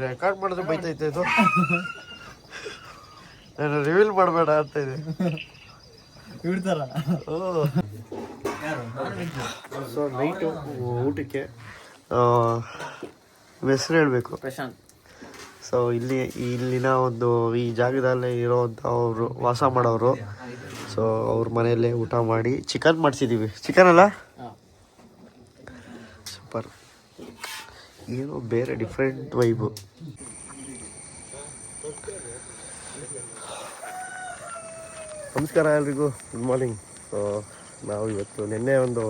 Record ಮಾಡಿದ್ರೆ ಬೈತೈತೆ ಇದು. ನಾನು ರಿವೀಲ್ ಮಾಡಬೇಡ ಅಂತ ಇದೆ. ಇಡ್ತಾರ? ಸೊ ನೈಟು ಊಟಕ್ಕೆ? ಹೆಸರು ಹೇಳಬೇಕು. ಪ್ರಶಾಂತ್. ಸೊ ಇಲ್ಲಿ ಇಲ್ಲಿನ ಒಂದು ಈ ಜಾಗದಲ್ಲೇ ಇರೋವಂಥ ಅವರು ವಾಸ ಮಾಡೋರು. ಸೊ ಅವ್ರ ಮನೆಯಲ್ಲೇ ಊಟ ಮಾಡಿ ಚಿಕನ್ ಮಾಡಿಸಿದ್ದೀವಿ ಚಿಕನ್ ಅಲ್ಲ? ಸೂಪರ್ ಏನೋ ಬೇರೆ ಡಿಫ್ರೆಂಟ್ ವೈಬು ನಮಸ್ಕಾರ ಎಲ್ರಿಗೂ. ಗುಡ್ ಮಾರ್ನಿಂಗ್ ಸೊ ನಾವು ಇವತ್ತು ನಿನ್ನೆ ಒಂದು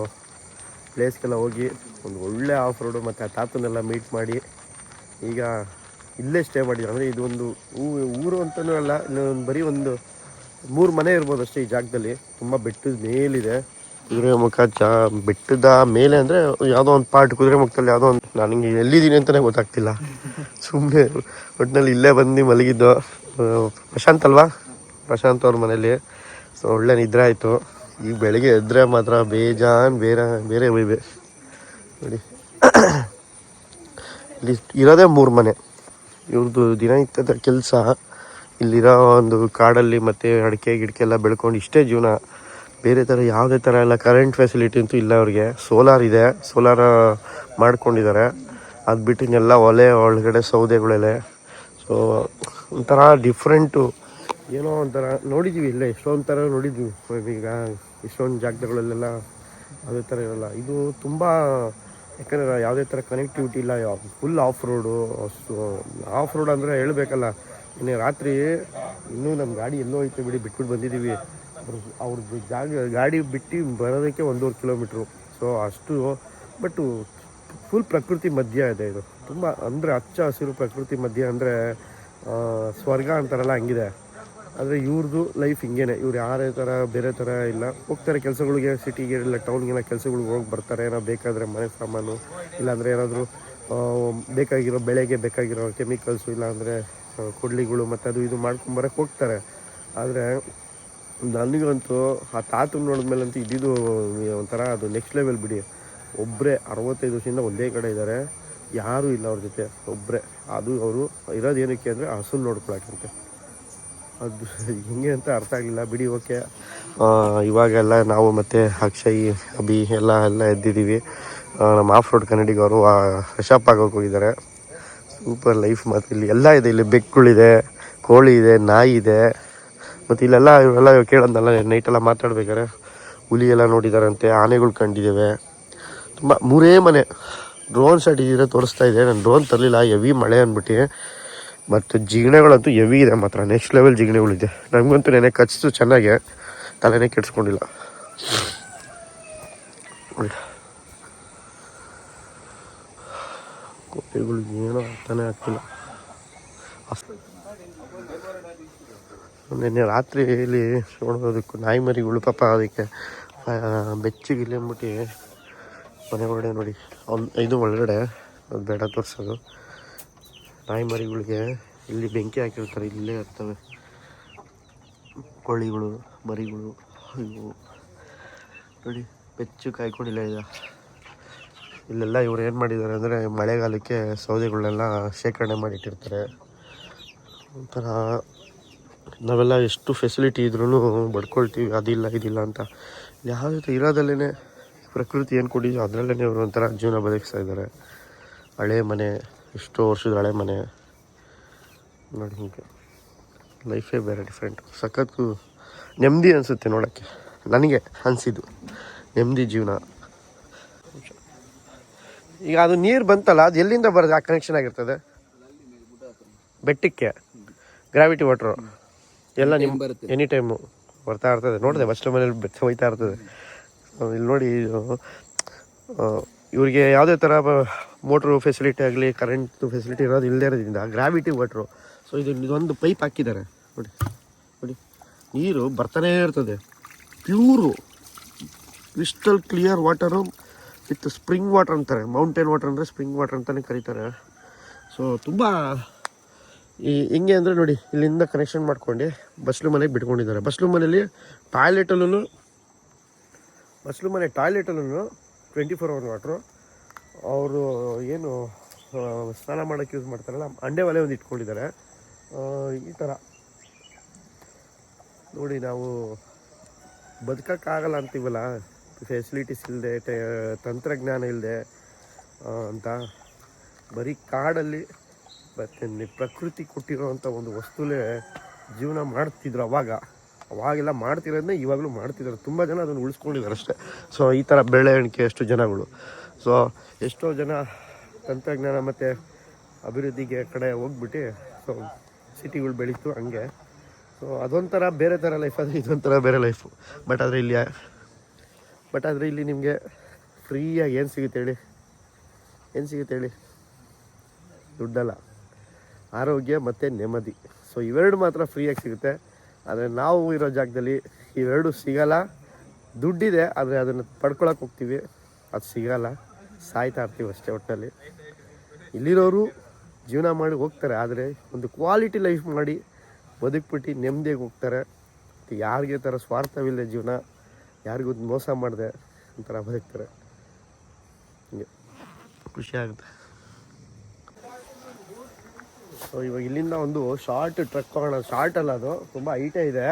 ಪ್ಲೇಸ್ಗೆಲ್ಲ ಹೋಗಿ ಒಂದು ಒಳ್ಳೆ ಆಫ್ ರೋಡು ಮತ್ತು ಆ ತಾತನೆಲ್ಲ ಮೀಟ್ ಮಾಡಿ ಈಗ ಇಲ್ಲೇ ಸ್ಟೇ ಮಾಡಿದ್ರು. ಅಂದರೆ ಇದೊಂದು ಊ- ಊರು ಅಂತಲೂ ಅಲ್ಲ, ಇನ್ನೊಂದು ಬರೀ ಒಂದು ಮೂರು ಮನೆ ಇರ್ಬೋದು ಅಷ್ಟೇ ಈ ಜಾಗದಲ್ಲಿ. ತುಂಬ ಬೆಟ್ಟದ ಮೇಲಿದೆ. ಕುದುರೆ ಮುಖ ಚಾ ಬೆಟ್ಟದ ಮೇಲೆ ಅಂದರೆ ಯಾವುದೋ ಒಂದು ಪಾರ್ಟ್ ಕುದುರೆ ಮುಖದಲ್ಲಿ ಯಾವುದೋ ಒಂದು ನನಗೆ ಎಲ್ಲಿದ್ದೀನಿ ಅಂತಲೇ ಗೊತ್ತಾಗ್ತಿಲ್ಲ. ಸುಮ್ಮನೆ ಒಟ್ಟಿನಲ್ಲಿ ಇಲ್ಲೇ ಬಂದು ಮಲಗಿದ್ದು. ಪ್ರಶಾಂತ್ ಅಲ್ವಾ? ಪ್ರಶಾಂತ್ ಅವ್ರ ಮನೇಲಿ. ಸೊ ಒಳ್ಳೆ ನಿದ್ರೆ ಆಯಿತು. ಈಗ ಬೆಳಗ್ಗೆ ಎದ್ರೆ ಮಾತ್ರ ಬೇಜಾನ್, ಬೇರೆ ಬೇರೆ ವೈಬೆ ನೋಡಿ. ಇಲ್ಲಿ ಇರೋದೇ ಮೂರು ಮನೆ. ಇವ್ರದ್ದು ದಿನನಿತ್ಯದ ಕೆಲಸ. ಇಲ್ಲಿರೋ ಒಂದು ಕಾಡಲ್ಲಿ ಮತ್ತು ಅಡಿಕೆ ಗಿಡಕೆ ಎಲ್ಲ ಬೆಳ್ಕೊಂಡು ಇಷ್ಟೇ ಜೀವನ. ಬೇರೆ ಥರ ಯಾವುದೇ ಥರ ಎಲ್ಲ ಕರೆಂಟ್ ಫೆಸಿಲಿಟಿ ಅಂತೂ ಇಲ್ಲ ಅವ್ರಿಗೆ. ಸೋಲಾರ್ ಇದೆ. ಸೋಲಾರ ಮಾಡ್ಕೊಂಡಿದ್ದಾರೆ. ಅದು ಬಿಟ್ಟು ಇನ್ನೆಲ್ಲ ಒಲೆ, ಒಳಗಡೆ ಸೌದೆಗಳೆಲೆ. ಸೊ ಒಂಥರ ಡಿಫ್ರೆಂಟು ಏನೋ ಒಂಥರ ನೋಡಿದ್ದೀವಿ ಇಲ್ಲೇ. ಎಷ್ಟೊಂದು ಥರ ನೋಡಿದ್ದೀವಿ ಈಗ ಎಷ್ಟೊಂದು ಜಾಗಗಳಲ್ಲೆಲ್ಲ ಅದೇ ಥರ ಇರೋಲ್ಲ. ಇದು ತುಂಬ ಯಾಕಂದರೆ ಯಾವುದೇ ಥರ ಕನೆಕ್ಟಿವಿಟಿ ಇಲ್ಲ full off road off road ಅಂದರೆ ಹೇಳಬೇಕಲ್ಲ. ಇನ್ನು ರಾತ್ರಿ ಇನ್ನೂ ನಮ್ಮ ಗಾಡಿ ಎಲ್ಲೋ ಐತೆ ಬಿಡಿ, ಬಿಟ್ಬಿಟ್ಟು ಬಂದಿದ್ದೀವಿ. ಅವ್ರ ಅವ್ರ ಜಾಗ, ಗಾಡಿ ಬಿಟ್ಟು ಬರೋದಕ್ಕೆ ಒಂದೂವರೆ ಕಿಲೋಮೀಟ್ರು ಸೊ ಅಷ್ಟು ಬಟ್ಟು ಫುಲ್ ಪ್ರಕೃತಿ ಮಧ್ಯ ಇದೆ ಇದು. ತುಂಬ ಅಂದರೆ ಹಚ್ಚ ಹಸಿರು ಪ್ರಕೃತಿ ಮಧ್ಯ ಅಂದರೆ ಸ್ವರ್ಗ ಅಂತಾರಲ್ಲ, ಹಂಗಿದೆ. ಆದರೆ ಇವ್ರದ್ದು ಲೈಫ್ ಹಿಂಗೇನೆ. ಇವ್ರು ಯಾರೇ ಥರ ಬೇರೆ ಥರ ಇಲ್ಲ. ಹೋಗ್ತಾರೆ ಕೆಲಸಗಳಿಗೆ ಸಿಟಿಗೆ ಇಲ್ಲ ಟೌನ್ಗೆಲ್ಲ ಕೆಲಸಗಳಿಗೆ ಹೋಗಿ ಬರ್ತಾರೆ. ಏನೋ ಬೇಕಾದರೆ ಮನೆ ಸಾಮಾನು, ಇಲ್ಲಾಂದರೆ ಏನಾದರೂ ಬೇಕಾಗಿರೋ ಬೆಳೆಗೆ ಬೇಕಾಗಿರೋ ಕೆಮಿಕಲ್ಸು ಇಲ್ಲಾಂದರೆ ಕೊಡ್ಲಿಗಳು ಮತ್ತು ಅದು ಇದು ಮಾಡ್ಕೊಂಬರಕ್ಕೆ ಹೋಗ್ತಾರೆ. ಆದರೆ ನನಗಂತೂ ಆ ತಾತನ ನೋಡಿದ್ಮೇಲಂತೂ ಇದ್ದಿದ್ದು ಒಂಥರ ಅದು ನೆಕ್ಸ್ಟ್ ಲೆವೆಲ್ ಬಿಡಿ. ಒಬ್ಬರೇ ಅರವತ್ತೈದು ವರ್ಷದಿಂದ ಒಂದೇ ಕಡೆ ಇದ್ದಾರೆ ಯಾರೂ ಇಲ್ಲ ಅವ್ರ ಜೊತೆ. ಒಬ್ಬರೇ ಅದು ಅವರು ಇರೋದೇನಕ್ಕೆ ಅಂದರೆ ಹಸುಲ್ ನೋಡ್ಕೊಳಕ್ಕಂತೆ ಅದು ಹಿಂಗೆ ಅಂತ ಅರ್ಥ ಆಗಲಿಲ್ಲ. ಬಿಡಿ, ಓಕೆ. ಇವಾಗೆಲ್ಲ ನಾವು ಮತ್ತು ಅಕ್ಷಯ್, ಅಭಿ ಎಲ್ಲ ಎಲ್ಲ ಎದ್ದಿದ್ದೀವಿ. ನಮ್ಮ ಆಫ್ ರೋಡ್ ಕನ್ನಡಿಗವರು ಫ್ರೆಶಪ್ ಆಗೋಕೆ ಹೋಗಿದ್ದಾರೆ. ಸೂಪರ್ ಲೈಫ್ ಮತ್ತು ಇಲ್ಲಿ ಎಲ್ಲ ಇದೆ. ಇಲ್ಲಿ ಬೆಕ್ಕುಗಳಿದೆ ಕೋಳಿ ಇದೆ, ನಾಯಿ ಇದೆ. ಮತ್ತು ಇಲ್ಲೆಲ್ಲ ಇವರೆಲ್ಲ ಕೇಳೋದಲ್ಲ ನೈಟೆಲ್ಲ ಮಾತಾಡ್ಬೇಕಾರೆ ಹುಲಿ ಎಲ್ಲ ನೋಡಿದಾರಂತೆ, ಆನೆಗಳು ಕಂಡಿದ್ದೇವೆ. ತುಂಬ ಮೂರೇ ಮನೆ. ಡ್ರೋನ್ ಶಾಟ್ ಇದ್ರೆ ತೋರಿಸ್ತಾ ಇದೆ. ನಾನು ಡ್ರೋನ್ ತರಲಿಲ್ಲ ಹೆವಿ ಮಳೆ ಅಂದ್ಬಿಟ್ಟು. ಮತ್ತು ಜಿಗಣೆಗಳಂತೂ ಹೆವಿ ಇದೆ ಮಾತ್ರ. ನೆಕ್ಸ್ಟ್ ಲೆವೆಲ್ ಜಿಗಣೆಗಳಿದೆ ನಮಗಂತೂ ನೆನೆ ಕಚ್ಚಿತು ಚೆನ್ನಾಗೆ. ತಲೆನೇ ಕೆಡಿಸ್ಕೊಂಡಿಲ್ಲ. ನೋಡಿ. ಕೋಳಿಗಳಿಗೆ ಏನೋ ಅರ್ಥನೇ ಆಗ್ತಿಲ್ಲ. ನಿನ್ನೆ ರಾತ್ರಿ ಇಲ್ಲಿ ನೋಡೋದಕ್ಕೂ ನಾಯಿ ಮರಿಗಳು ಪಾಪ ಅದಕ್ಕೆ ಬೆಚ್ಚಗಿಲ್ಲ ಅಂದ್ಬಿಟ್ಟು ಮನೆ ಒಳಗಡೆ ನೋಡಿ. ಅವ್ನು ಇದು ಒಳಗಡೆ. ಅದು ಬೇಡ ತೋರಿಸೋದು. ನಾಯಿ ಮರಿಗಳಿಗೆ ಇಲ್ಲಿ ಬೆಂಕಿ ಹಾಕಿರ್ತಾರೆ, ಇಲ್ಲೇ ಇರ್ತವೆ. ಕೋಳಿಗಳು, ಮರಿಗಳು, ಇವು. ನೋಡಿ, ಬೆಚ್ಚು ಕಾಯ್ಕೊಂಡಿಲ್ಲ ಈಗ. ಇಲ್ಲೆಲ್ಲ ಇವ್ರು ಏನು ಮಾಡಿದ್ದಾರೆ ಅಂದರೆ ಮಳೆಗಾಲಕ್ಕೆ ಸೌದೆಗಳನ್ನೆಲ್ಲ ಶೇಖರಣೆ ಮಾಡಿಟ್ಟಿರ್ತಾರೆ. ಒಂಥರ ನಾವೆಲ್ಲ ಎಷ್ಟು ಫೆಸಿಲಿಟಿ ಇದ್ರೂ ಬಡ್ಕೊಳ್ತೀವಿ, ಅದಿಲ್ಲ, ಇದಿಲ್ಲ ಅಂತ. ಯಾವುದೇ ಇರೋದಲ್ಲೇ ಪ್ರಕೃತಿ ಏನು ಕೊಟ್ಟಿದ್ಯೋ ಅದರಲ್ಲೇ ಇವರು ಒಂಥರ ಜೀವನ ಬದುಕಿಸ್ತಾ ಇದ್ದಾರೆ. ಹಳೆ ಮನೆ ಎಷ್ಟೋ ವರ್ಷದ ಹಳೆ ಮನೆ. ನೋಡಿ ಹೀಗೆ. ಲೈಫೇ ಬೇರೆ ಡಿಫ್ರೆಂಟ್ ಸಖತ್ತು ನೆಮ್ಮದಿ ಅನಿಸುತ್ತೆ ನೋಡೋಕ್ಕೆ. ನನಗೆ ಅನಿಸಿದ್ದು. ನೆಮ್ಮದಿ ಜೀವನ. ಈಗ ಅದು ನೀರು ಬಂತಲ್ಲ ಅದು ಎಲ್ಲಿಂದ ಬರೋದು ಆ ಕನೆಕ್ಷನ್ ಆಗಿರ್ತದೆ. ಬೆಟ್ಟಕ್ಕೆ. ಗ್ರಾವಿಟಿ ವಾಟ್ರು ಎಲ್ಲ ನಿಮ್ಮ ಬರುತ್ತೆ. ಎನಿ ಟೈಮು ಬರ್ತಾ ಇರ್ತದೆ. ನೋಡಿದೆ ಫಸ್ಟ್ ಮನೇಲಿ ಬೆಟ್ಟ ಹೋಯ್ತಾ ಇರ್ತದೆ. ಇಲ್ಲಿ ನೋಡಿ ಇವ್ರಿಗೆ ಯಾವುದೇ ಥರ ಮೋಟ್ರು ಫೆಸಿಲಿಟಿ ಆಗಲಿ ಕರೆಂಟ್ ಫೆಸಿಲಿಟಿ ಇರೋದು ಇಲ್ಲದೇ ಇರೋದ್ರಿಂದ ಗ್ರಾವಿಟಿ ವಾಟ್ರು ಸೊ ಇದು ಇದೊಂದು ಪೈಪ್ ಹಾಕಿದ್ದಾರೆ. ನೋಡಿ ನೋಡಿ. ನೀರು ಬರ್ತಾನೇ ಇರ್ತದೆ. Pure crystal clear water with spring water ಅಂತಾರೆ. ಮೌಂಟೇನ್ ವಾಟರ್ ಅಂದರೆ ಸ್ಪ್ರಿಂಗ್ ವಾಟರ್ ಅಂತಲೇ ಕರೀತಾರೆ. ಸೊ ತುಂಬ, ಈ ಹೆಂಗೆ ಅಂದರೆ ನೋಡಿ, ಇಲ್ಲಿಂದ ಕನೆಕ್ಷನ್ ಮಾಡ್ಕೊಂಡು ಬಸ್ಲು ಮನೆಗೆ ಬಿಟ್ಕೊಂಡಿದ್ದಾರೆ. ಬಸ್ಲು ಮನೇಲಿ ಟಾಯ್ಲೆಟಲ್ಲೂ ಬಸ್ಲು ಮನೆ ಟಾಯ್ಲೆಟಲ್ಲೂ ಟ್ವೆಂಟಿ ಫೋರ್ ಅವರ್ ವಾಟ್ರು. ಅವರು ಏನು ಸ್ನಾನ ಮಾಡೋಕ್ಕೆ ಯೂಸ್ ಮಾಡ್ತಾರಲ್ಲ, ಅಂಡೆ ಒಲೆ ಒಂದು ಇಟ್ಕೊಂಡಿದ್ದಾರೆ. ಈ ಥರ ನೋಡಿ ನಾವು ಬದುಕೋಕ್ಕಾಗಲ್ಲ ಅಂತೀವಲ್ಲ? ಫೆಸಿಲಿಟೀಸ್ ಇಲ್ಲದೆ ತಂತ್ರಜ್ಞಾನ ಇಲ್ಲದೆ ಅಂತ. ಬರೀ ಕಾಡಲ್ಲಿ, ಮತ್ತು ಪ್ರಕೃತಿ ಕೊಟ್ಟಿರೋವಂಥ ಒಂದು ವಸ್ತುಲೇ ಜೀವನ ಮಾಡ್ತಿದ್ರು ಅವಾಗ. ಅವಾಗೆಲ್ಲ ಮಾಡ್ತಿರೋದನ್ನೇ ಇವಾಗಲೂ ಮಾಡ್ತಿದ್ದಾರೆ. ತುಂಬ ಜನ ಅದನ್ನು ಉಳಿಸ್ಕೊಂಡಿದ್ದಾರೆ ಅಷ್ಟೇ. ಸೊ ಈ ಥರ ಬೆಳವಣಿಗೆ ಎಷ್ಟು ಜನಗಳು. ಸೊ ಎಷ್ಟೋ ಜನ ತಂತ್ರಜ್ಞಾನ ಮತ್ತು ಅಭಿವೃದ್ಧಿಗೆ ಕಡೆ ಹೋಗ್ಬಿಟ್ಟು ಸೊ ಸಿಟಿಗಳು ಬೆಳೀತು ಹಂಗೆ. ಸೊ ಅದೊಂಥರ ಬೇರೆ ಥರ ಲೈಫ್ ಆದರೆ ಇದೊಂಥರ ಬೇರೆ ಲೈಫು ಬಟ್ ಆದರೆ ಇಲ್ಲಿ ಬಟ್ ಆದರೆ ಇಲ್ಲಿ ನಿಮಗೆ ಫ್ರೀಯಾಗಿ ಏನು ಸಿಗುತ್ತೆ ಹೇಳಿ? ಏನು ಸಿಗುತ್ತೆ ಹೇಳಿ? ದುಡ್ಡಲ್ಲ. ಆರೋಗ್ಯ ಮತ್ತು ನೆಮ್ಮದಿ. ಸೊ ಇವೆರಡು ಮಾತ್ರ ಫ್ರೀಯಾಗಿ ಸಿಗುತ್ತೆ. ಆದರೆ ನಾವು ಇರೋ ಜಾಗದಲ್ಲಿ ಇವೆರಡು ಸಿಗಲ್ಲ. ದುಡ್ಡಿದೆ, ಆದರೆ ಅದನ್ನು ಪಡ್ಕೊಳಕ್ಕೆ ಹೋಗ್ತೀವಿ. ಅದು ಸಿಗಲ್ಲ. ಸಾಯ್ತಾ ಇರ್ತೀವಿ ಅಷ್ಟೇ ಒಟ್ಟಲ್ಲಿ ಇಲ್ಲಿರೋರು ಜೀವನ ಮಾಡಿ ಹೋಗ್ತಾರೆ, ಆದರೆ ಒಂದು ಕ್ವಾಲಿಟಿ ಲೈಫ್ ಮಾಡಿ ಬದುಕ್ಬಿಟ್ಟು ನೆಮ್ಮದಿಯಾಗಿ ಹೋಗ್ತಾರೆ. ಯಾರಿಗೆ ಥರ ಸ್ವಾರ್ಥವಿಲ್ಲದೆ ಜೀವನ, ಯಾರಿಗೂ ಮೋಸ ಮಾಡಿದೆ ಒಂಥರ ಬದುಕ್ತಾರೆ. ಹಿಂಗೆ. ಖುಷಿ ಆಗುತ್ತೆ. ಸೊ ಇವಾಗ ಇಲ್ಲಿಂದ ಒಂದು ಶಾರ್ಟ್ ಟ್ರಕ್ ಹೋಗೋಣ ಶಾರ್ಟ್ ಅಲ್ಲ ಅದು. ತುಂಬ ಹೈಟೇ ಇದೆ.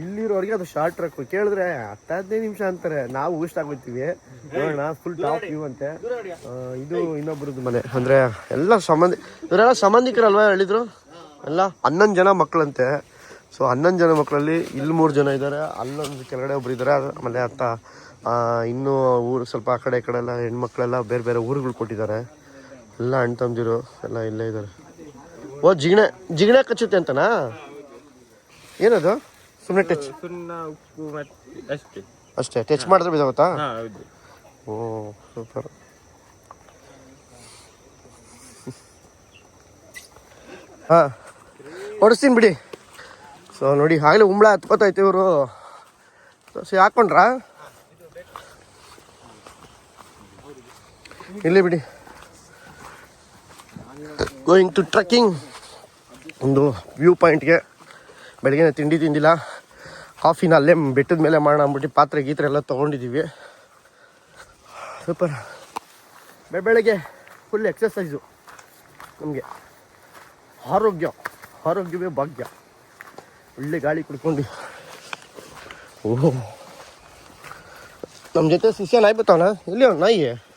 ಇಲ್ಲಿರೋರಿಗೆ ಅದು ಶಾರ್ಟ್ ಟ್ರಕ್ ಕೇಳಿದ್ರೆ ಹತ್ತು ಹದಿನೈದು ನಿಮಿಷ ಅಂತಾರೆ. ನಾವು ಊಸ್ಟ್ ಆಗೋಗ್ತೀವಿ ನೋಡೋಣ ಫುಲ್ ಟಾಪ್ ವ್ಯೂ ಅಂತೆ. ಇದು ಇನ್ನೊಬ್ರದ್ದು ಮನೆ. ಅಂದರೆ ಎಲ್ಲ ಸಂಬಂಧಿ ಇವರೆಲ್ಲ ಸಂಬಂಧಿಕರಲ್ವಾ ಹೇಳಿದ್ರು? ಎಲ್ಲ ಹನ್ನೊಂದು ಜನ ಮಕ್ಕಳಂತೆ ಸೊ ಹನ್ನೊಂದು ಜನ ಮಕ್ಕಳಲ್ಲಿ ಇಲ್ಲಿ ಮೂರು ಜನ ಇದ್ದಾರೆ. ಅಲ್ಲೊಂದು ಕೆಳಗಡೆ ಒಬ್ರು ಇದ್ದಾರೆ. ಆಮೇಲೆ ಅತ್ತ ಇನ್ನೂ ಊರು ಸ್ವಲ್ಪ ಆ ಕಡೆ ಈ ಕಡೆ ಎಲ್ಲ ಹೆಣ್ಮಕ್ಳೆಲ್ಲ ಬೇರೆ ಬೇರೆ ಊರುಗಳು ಕೊಟ್ಟಿದ್ದಾರೆ. ಎಲ್ಲ ಅಣ್ಣ ತಮ್ಮದಿರು ಎಲ್ಲ ಇಲ್ಲೇ ಇದ್ದಾರೆ. ಓ ಜಿಗಣೆ ಜಿಗಣೆ ಕಚ್ಚುತ್ತೆ ಅಂತನಾ? ಏನದು? ಸುಮ್ಮನೆ ಟಚ್ ಸುಣ್ಣ ಉಪ್ಪು ಮತ್ತೆ ಅಷ್ಟೇ. ಅಷ್ಟೇ ಟಚ್ ಮಾಡಿದ್ರೆ ಬಿದ್ದಾಗುತ್ತಾ? ಹಾ ಹೌದು. ಓ ಸೂಪರ್. ಹಾಂ ಹೊಡಿಸ್ತೀನಿ ಬಿಡಿ. ಸೊ ನೋಡಿ ಆಗಲೇ ಉಂಬಳ ಹತ್ಕೋತೈತೆ ಇವರು. ಸೊ ಹಾಕೊಂಡ್ರಾ? ಇಲ್ಲಿ ಬಿಡಿ. ಗೋಯಿಂಗ್ ಟು ಟ್ರೆಕ್ಕಿಂಗ್ ಒಂದು ವ್ಯೂ ಪಾಯಿಂಟ್ಗೆ ಬೆಳಗ್ಗೆ ತಿಂಡಿ ತಿಂದಿಲ್ಲ. ಕಾಫಿನ ಅಲ್ಲೇ ಬೆಟ್ಟದ ಮೇಲೆ ಮಾಡೋಣ ಅಂದ್ಬಿಟ್ಟು ಪಾತ್ರೆ ಗೀತ್ರೆ ಎಲ್ಲ ತೊಗೊಂಡಿದ್ದೀವಿ. ಸೂಪರ್ ಬೆಳಗ್ಗೆ ಫುಲ್ ಎಕ್ಸಸೈಸು ನಮಗೆ. ಆರೋಗ್ಯ. ಆರೋಗ್ಯವೇ ಭಾಗ್ಯ. ಒಳ್ಳೆ ಗಾಳಿ ಕುಡ್ಕೊಂಡು. ಓಹೋ. ನಮ್ಮ ಜೊತೆ ಶಿಷ್ಯ ನಾಯಿ ಬರ್ತಾವನ ಎಲ್ಲಿ ನಾಯಿ?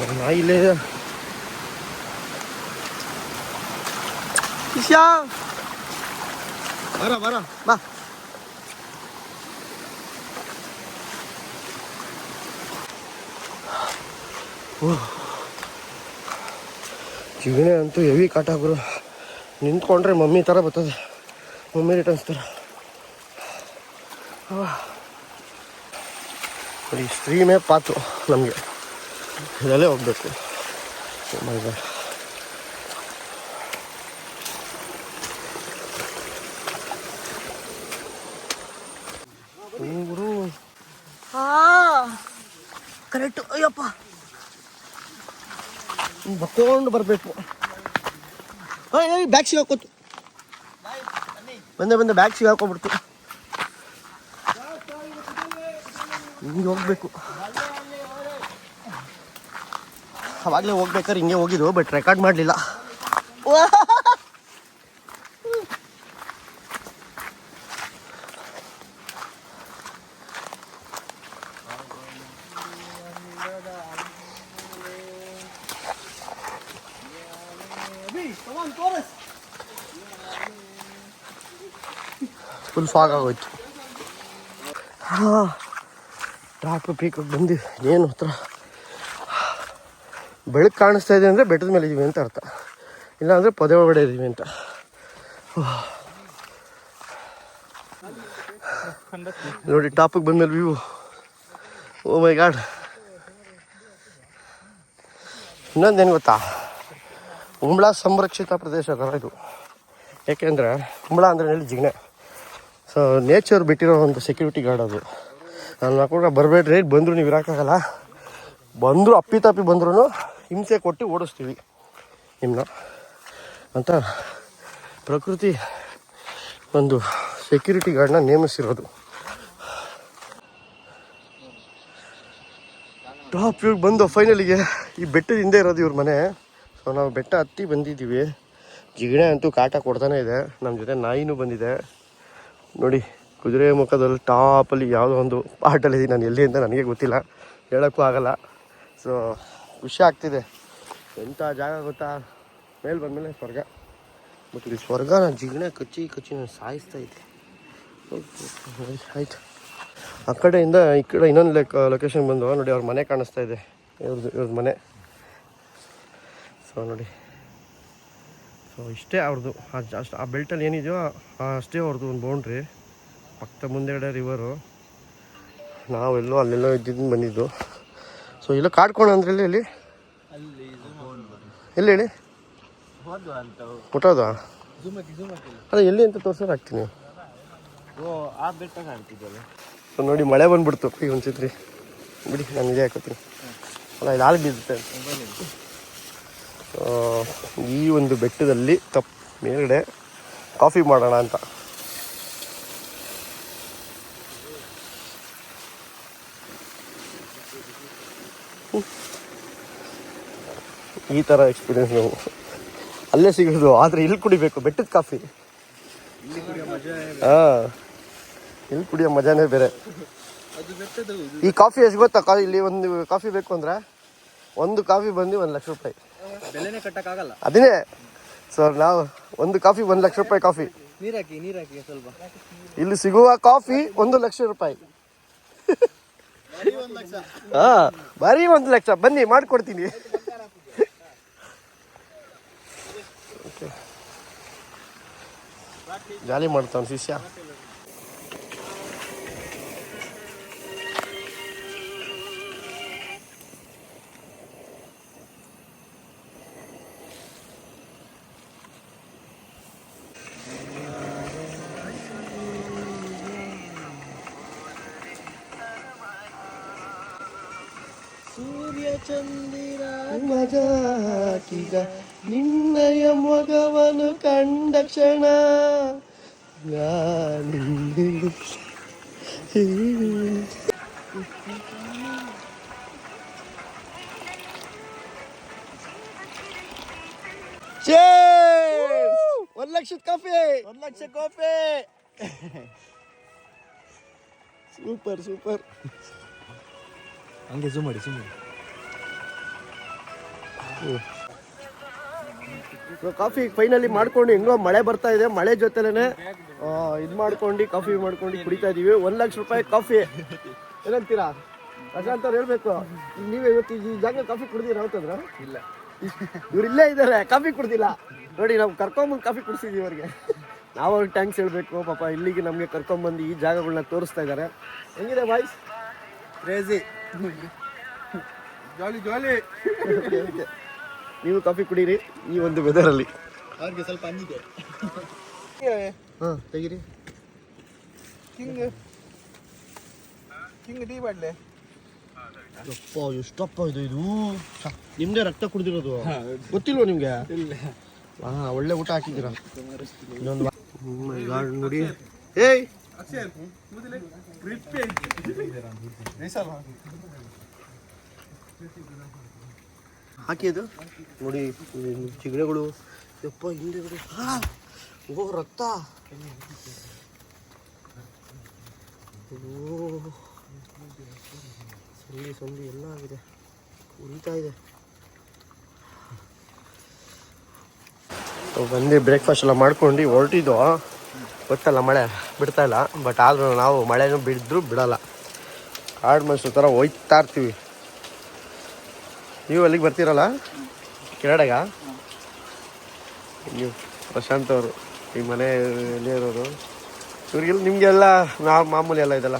ಅವ್ನ್ ನಾಯಿ ಇಲ್ಲೇ ಇದೆ ಶಿಷ್ಯ ಬರ ಬರ ಬಾ ಜಿಗಣೆ ಅಂತೂ ಹೆವಿ ಕಾಟ ಗುರು ನಿಂತ್ಕೊಂಡ್ರೆ ಮಮ್ಮಿ ಥರ ಬರ್ತದೆ ಮಮ್ಮಿ ರಿಟರ್ನ್ಸ್ ಥರ ನೋಡಿ ಸ್ಟ್ರೀಮೇ ಪಾತು ನಮಗೆ ಇದರಲ್ಲೇ ಹೋಗ್ಬೇಕು ಗುರು ಕರೆಕ್ಟು ಅಯ್ಯಪ್ಪ ಬಕ್ಕೊಂಡು ಬರಬೇಕು. ಬ್ಯಾಗ್ ಸಿಗಾಕೋತು ಬಂದೆ ಬಂದೆ ಬ್ಯಾಗ್ ಸಿಗಾಕೊಂಡ್ಬಿಡ್ತು ಹಿಂಗೆ ಹೋಗ್ಬೇಕು. ಅವಾಗಲೇ ಹೋಗ್ಬೇಕಾದ್ರೆ ಹಿಂಗೆ ಹೋಗಿದ್ದು ಬಟ್ ರೆಕಾರ್ಡ್ ಮಾಡಲಿಲ್ಲ. ಫುಲ್ ಫಾಗ್ ಆಗೋಯ್ತು. ಟ್ರಾಪ್ ಪೀಕ್ ಬಂದು, ಏನು ಹತ್ರ? ಬೆಳಕು ಕಾಣಿಸ್ತಾ ಇದೆ ಅಂದರೆ ಬೆಟ್ಟದ ಮೇಲೆ ಇದೀವಿ ಅಂತ ಅರ್ಥ. ಇಲ್ಲಾಂದರೆ ಪೊದೆ ಒಳಗಡೆ ಇದೀವಿ ಅಂತ. ನೋಡಿ ಟಾಪಿಗೆ ಬಂದಮೇಲೆ ವ್ಯೂ. ಓ ಮೈ ಗಾಡ್. ಏನು ಗೊತ್ತಾ? ಉಂಬಳ ಸಂರಕ್ಷಿತ ಪ್ರದೇಶ ಥರ ಇದು. ಏಕೆಂದರೆ ಕುಂಬಳ ಅಂದರೆ ಹೇಳಿ ಜಿಗ್ನೆ. ಸೊ ನೇಚರ್ ಬಿಟ್ಟಿರೋ ಒಂದು ಸೆಕ್ಯೂರಿಟಿ ಗಾರ್ಡ್ ಅದು. ನಾನು ಹಾಕೊಂಡ್ರೆ ಬರಬೇಡ್ರಿ, ಬಂದರೂ ನೀವು ಇರೋಕ್ಕಾಗಲ್ಲ ಬಂದರು ಅಪ್ಪಿತಪ್ಪಿ ಬಂದ್ರೂ ಹಿಂಸೆ ಕೊಟ್ಟು ಓಡಿಸ್ತೀವಿ. ನಿಮ್ಮನ್ನ ಅಂತ ಪ್ರಕೃತಿ ಒಂದು ಸೆಕ್ಯೂರಿಟಿ ಗಾರ್ಡ್ನ ನೇಮಿಸಿರೋದು. ಟಾಪ್ ಇವ್ರಿಗೆ ಬಂದು ಫೈನಲಿಗೆ ಈ ಬೆಟ್ಟದ ಹಿಂದೆ ಇರೋದು ಇವ್ರ ಮನೆ. ಸೊ ನಾವು ಬೆಟ್ಟ ಹತ್ತಿ ಬಂದಿದ್ದೀವಿ. ಜಿಗಣೆ ಅಂತೂ ಕಾಟ ಕೊಡ್ತಾನೆ ಇದೆ. ನಮ್ಮ ಜೊತೆ ನಾಯಿನೂ ಬಂದಿದೆ. ನೋಡಿ, ಕುದುರೆ ಮುಖದಲ್ಲಿ ಟಾಪಲ್ಲಿ ಯಾವುದೋ ಒಂದು ಪಾಟಲ್ಲಿದೆ ನಾನು ಎಲ್ಲಿ ಅಂತ ನನಗೆ ಗೊತ್ತಿಲ್ಲ. ಹೇಳೋಕ್ಕೂ ಆಗಲ್ಲ. ಸೊ ಖುಷಿ ಆಗ್ತಿದೆ. ಎಂಥ ಜಾಗ ಗೊತ್ತಾ? ಮೇಲೆ ಬಂದಮೇಲೆ ಸ್ವರ್ಗ. ಬಟ್ ಇಲ್ಲಿ ಸ್ವರ್ಗ ನಾನು ಜಿಗಣೆ ಕಚ್ಚಿ ಕಚ್ಚಿ ನಾನು ಸಾಯಿಸ್ತಾ ಇದ್ದೆ. ಆಯ್ತು. ಆ ಕಡೆಯಿಂದ ಈ ಕಡೆ ಇನ್ನೊಂದು ಲೆಕ್ ಲೊಕೇಶನ್ ಬಂದು ನೋಡಿ ಅವ್ರ ಮನೆ ಕಾಣಿಸ್ತಾ ಇದೆ. ಇವ್ರದ್ದು ಇವ್ರದ್ದು ಮನೆ. ಸೊ ನೋಡಿ. ಸೊ ಇಷ್ಟೇ ಅವ್ರದ್ದು ಆ ಜಾಸ್ಟ್ ಆ ಬೆಲ್ಟಲ್ಲಿ ಏನಿದೆಯೋ ಅಷ್ಟೇ ಅವ್ರದ್ದು ಒಂದು ಬೌಂಡ್ರಿ ಪಕ್ಕ ಮುಂದೆಗಡೆ ರಿವರು ನಾವೆಲ್ಲೋ ಅಲ್ಲೆಲ್ಲೋ ಇದ್ದಿದ್ದು ಬಂದಿದ್ದು. ಸೊ ಇಲ್ಲ ಕಾಡ್ಕೋಣ ಅಂದ್ರೆ ಇಲ್ಲಿ ಇಲ್ಲಿ ಎಲ್ಲಿ ಹೇಳಿ? ಮುಟ್ಟೋದಾ ಅದೇ ಎಲ್ಲಿ ಅಂತ ತೋರ್ಸೋರು ಹಾಕ್ತೀನಿ ಸೊ ನೋಡಿ ಮಳೆ ಬಂದ್ಬಿಡ್ತು. ಈಗ ಒಂದ್ಸಿತ್ರಿ ಬಿಡಿ ನಾನು ಇದೇ ಹಾಕೋತೀನಿ. ಅಲ್ಲ ಇದು ಹಾಲು ಬೀಳುತ್ತೆ. ಆ, ಈ ಒಂದು ಬೆಟ್ಟದಲ್ಲಿ ತಪ್ಪು ಮೇಲ್ಗಡೆ ಕಾಫಿ ಮಾಡೋಣ ಅಂತ. ಈ ಥರ ಎಕ್ಸ್ಪೀರಿಯನ್ಸ್ ನಾವು ಅಲ್ಲೇ ಸಿಗೋದು ಆದರೆ ಇಲ್ಲಿ ಕುಡಿಬೇಕು ಬೆಟ್ಟದ ಕಾಫಿ. ಹಾಂ ಇಲ್ಲಿ ಕುಡಿಯೋ ಮಜಾನೇ ಬೇರೆ. ಈ ಕಾಫಿ ಎಷ್ಟು ಗೊತ್ತಾ? ಕಾ ಇಲ್ಲಿ ಒಂದು ಕಾಫಿ ಬೇಕು ಅಂದ್ರೆ ಒಂದು ಕಾಫಿ ಬಂದು ಒಂದು ಲಕ್ಷ ರೂಪಾಯಿ. ಅದನ್ನೇ ಸರ್ ನಾವು ಒಂದು ಕಾಫಿ ಒಂದು ಲಕ್ಷ ರೂಪಾಯಿ ಕಾಫಿ. ನೀರಾಕಿ ನೀರಾಕಿ ಸ್ವಲ್ಪ. ಇಲ್ಲಿ ಸಿಗುವ ಕಾಫಿ ಒಂದು ಲಕ್ಷ ರೂಪಾಯಿ. ಹಾ ಬರೀ ಒಂದು ಲಕ್ಷ. ಬನ್ನಿ ಮಾಡ್ಕೊಡ್ತೀನಿ. ಜಾಲಿ ಮಾಡ್ತಾನೆ ಶಿಷ್ಯ. ಸೂರ್ಯ ಚಂದಿರ ಮಜಾಕಿಗ ನಿನ್ನಯ ಮೊಗವನು ಕಂಡ ಕ್ಷಣ. ಒಂದ್ ಲಕ್ಷದ ಕಾಫಿ! ಒಂದ್ ಲಕ್ಷ ಕಾಫಿ! Super super. ಹಂಗೆ ಜೂಮ್ ಮಾಡಿ ಜೂಮ್ ಮಾಡಿ. ಕಾಫಿ ಫೈನಲಿ ಮಾಡ್ಕೊಂಡು ಹೆಂಗೋ ಮಳೆ ಬರ್ತಾ ಇದೆ ಮಳೆ ಜೊತೆಲೇನೆ ಇದು ಮಾಡ್ಕೊಂಡು ಕಾಫಿ ಮಾಡ್ಕೊಂಡು ಕುಡಿತಾ ಇದೀವಿ. ಒಂದ್ ಲಕ್ಷ ರೂಪಾಯಿ ಕಾಫಿ. ಏನಂತೀರಾ? ಪ್ರಶಾಂತ್ ಅವ್ರು ಹೇಳ್ಬೇಕು. ನೀವೇ ಇವತ್ತು ಈ ಜಾಗ ಕಾಫಿ ಕುಡ್ದಿರ ಯಾವತ್ತಂದ್ರ ಇಲ್ಲ. ಇವ್ರು ಇಲ್ಲೇ ಇದ್ದಾರೆ ಕಾಫಿ ಕುಡ್ದಿಲ್ಲ. ನೋಡಿ ನಾವು ಕರ್ಕೊಂಬಂದು ಕಾಫಿ ಕುಡಿಸಿದೀವಿ ಅವ್ರಿಗೆ. ನಾವು ಅವ್ರಿಗೆ ಟ್ಯಾಂಕ್ಸ್ ಹೇಳ್ಬೇಕು. ಪಾಪ ಇಲ್ಲಿಗೆ ನಮಗೆ ಕರ್ಕೊಂಬಂದು ಈ ಜಾಗಗಳನ್ನ ತೋರಿಸ್ತಾ ಇದ್ದಾರೆ ಹೆಂಗಿದೆ ವಾಯ್ಸ್ ಕ್ರೇಜಿ ಜಾಲಿ ಜಾಲಿ ನೀವು ಕಾಫಿ ಕುಡೀರಿ ಈ ಒಂದು ವೆದರಲ್ಲಿ ಅವ್ರಿಗೆ ಸ್ವಲ್ಪ ಅಂದಿದೆ ಹಾಂ ತೆಗೀರಿ. ಕಿಂಗ್ ಕಿಂಗ್ ಟೀ ಬಾಟ್ಲೆ ಯಪ್ಪ ಎಷ್ಟಪ್ಪ ಇದು ಇದು? ಛ, ನಿಮ್ದೇ ರಕ್ತ ಕುಡಿದಿರೋದು. ಗೊತ್ತಿಲ್ವಾ ನಿಮ್ಗೆ? ಹಾ ಒಳ್ಳೆ ಊಟ ಹಾಕಿದ್ದೀರಾ. ಇನ್ನೊಂದು Oh ನೋಡಿ. ಏಯ್! ಹಾಕಿ ನೋಡಿ ಚಿಗಡೆಗಳು. ಯಪ್ಪ, ಹಿಂದೆ ಓ, ರಕ್ತ. ಓ. ಸಂಧಿ ಎಲ್ಲ ಆಗಿದೆ. ಉರಿತಾ ಇದೆ. ಬಂದು ಬ್ರೇಕ್ಫಾಸ್ಟ್ ಎಲ್ಲ ಮಾಡ್ಕೊಂಡು ಹೊರಟಿದ್ದು ಗೊತ್ತಲ್ಲ, ಮಳೆ ಬಿಡ್ತಾ ಇಲ್ಲ. ಬಟ್ ಆದರೂ ನಾವು ಮಳೆನೂ ಬಿಡಿದ್ರು ಬಿಡಲ್ಲ. ಕಾಡು ಮನುಷ್ಯರ ಥರ ಹೋಯ್ತಾ ಇರ್ತೀವಿ. ನೀವು ಅಲ್ಲಿಗೆ ಬರ್ತೀರಲ್ಲ? ಕೆರಡಾಗ ನೀವು ಪ್ರಶಾಂತ್ ಅವರು, ಈ ಮನೆ ಇರೋರು ಇವ್ರಿಗೆಲ್ಲ ನಿಮಗೆಲ್ಲ ನಾವು ಮಾಮೂಲಿ ಎಲ್ಲ ಇದೆಲ್ಲ.